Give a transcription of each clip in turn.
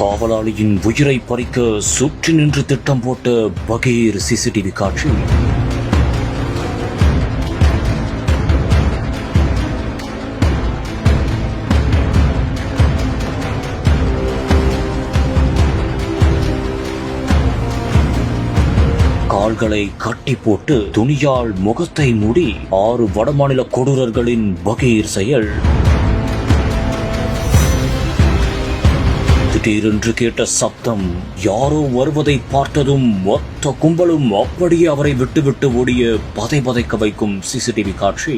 காவலாளியின் உயிரை பறிக்க சுற்றி நின்று திட்டம் போட்ட பகீர் சிசிடிவி காட்சி. கால்களை கட்டி போட்டு துணியால் முகத்தை மூடி ஆறு வடமாநில கொடூரர்களின் பகீர் செயல். திடீரென்று கேட்ட சப்தம் யாரோ வருவதை பார்த்ததும் மொத்த கும்பலும் அப்படியே அவரை விட்டுவிட்டு ஓடிய பதை பதைக்க வைக்கும் சிசிடிவி காட்சி.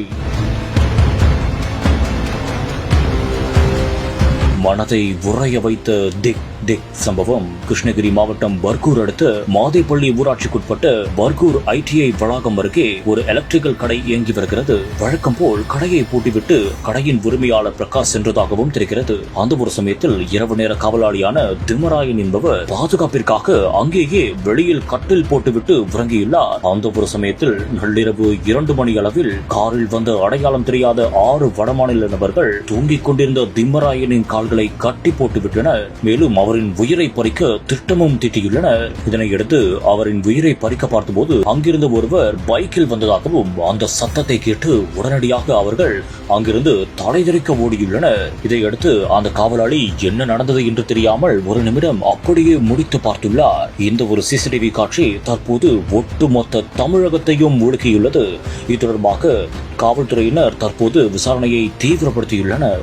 மனதை உறைய வைத்த திக் திக் சம்பவம் கிருஷ்ணகிரி மாவட்டம் பர்கூர் அடுத்த மாதைப்பள்ளி ஊராட்சிக்குட்பட்ட பர்கூர் ஐடிஐ வளாகம் அருகே ஒரு எலக்ட்ரிக்கல் கடை இயங்கி வருகிறது. வழக்கம் போல் கடையை பூட்டிவிட்டு கடையின் உரிமையாளர் பிரகாஷ் சென்றதாகவும் தெரிகிறது. அந்த ஒரு சமயத்தில் இரவு நேர காவலாளியான திம்மராயன் என்பவர் பாதுகாப்பிற்காக அங்கேயே வெளியில் கட்டில் போட்டுவிட்டு உறங்கியுள்ளார். அந்த ஒரு சமயத்தில் நள்ளிரவு இரண்டு மணி அளவில் காரில் வந்த அடையாளம் தெரியாத ஆறு வடமாநில நபர்கள் தூங்கிக் கொண்டிருந்த திம்மராயனின் கால்கள் கட்டி போட்டுவிட்டனர் மேலும் அவரின் உயிரை பறிக்க திட்டமும் தீட்டியுள்ளனர் இதனையடுத்து அவரின் உயிரை பறிக்க பார்த்தபோது அங்கிருந்த ஒருவர் பைக்கில் வந்ததாகவும் அந்த சத்தத்தை கேட்டு உடனடியாக அவர்கள் அங்கிருந்து தலைதெறிக்க ஓடியுள்ளனர். இதையடுத்து அந்த காவலாளி என்ன நடந்தது என்று தெரியாமல் ஒரு நிமிடம் அப்படியே முடித்து பார்த்துள்ளார். இந்த ஒரு சிசிடிவி காட்சி தற்போது ஒட்டுமொத்த தமிழகத்தையும் ஒழுக்கியுள்ளது இது தொடர்பாக காவல்துறையினர் தற்போது விசாரணையை தீவிரப்படுத்தியுள்ளனர்.